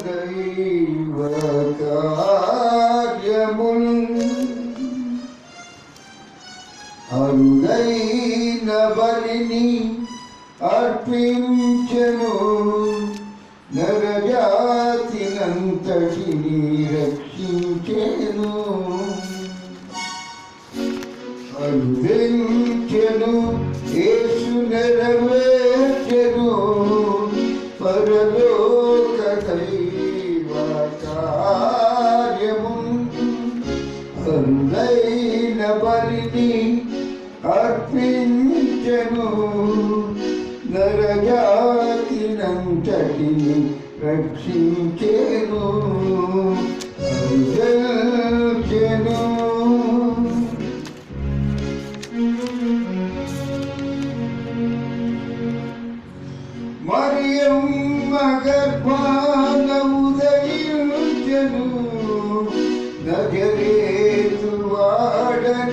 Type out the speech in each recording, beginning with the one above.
దైవ కార్యముల్ అరుదైన బలిని అర్పించను నరజాతినంతటిని రక్షించెను అరుదించెను యేసు నెరవేర్చెను పరలోక అరుదైన బలిని అర్పించెను. నరజాతినంతటిని రక్షించెను అరుదల్చెను మరియమ్మ గర్భాన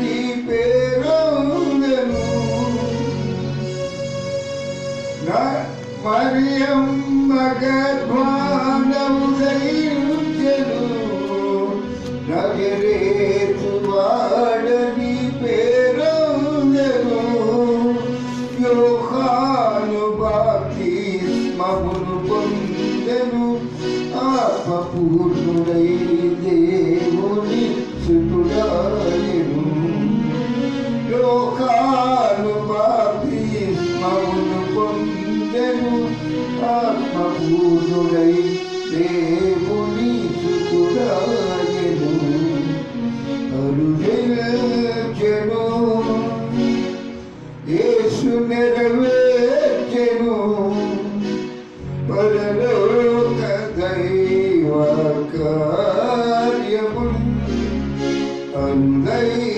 వాడని పేరొందెను న- మరియమ్మ గర్భాన ఉదయించెను వాడని పేరొందెను యోహాను బాప్తిస్మమును పొందెను. ఆత్మపూర్ణుడై cheiro Ah, mas o aí Bem bonito Toda a gente A luz em que Isso me deve Thank.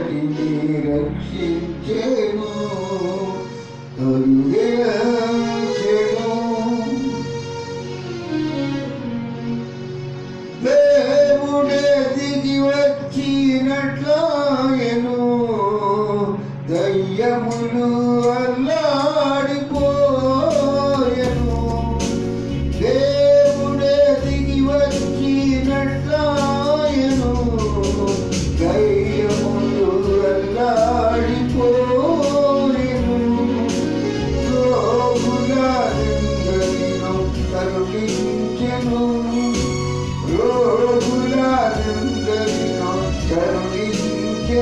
నరజాతినంతటిని రక్షించేను. అరుగెల్చెను దేవుడే దిగి వచ్చినట్లాయను. దయ్యములు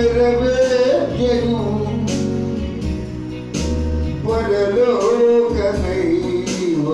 యేసు నెరవేర్చెను పరలోక దైవ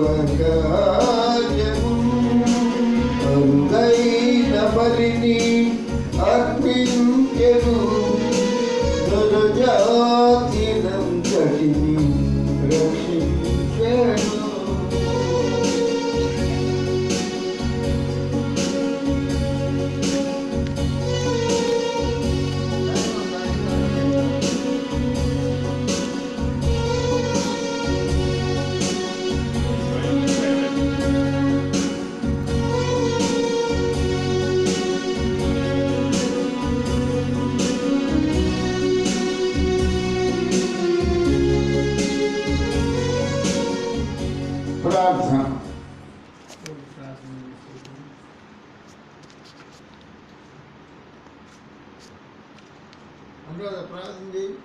brother Pranjandeep,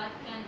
God can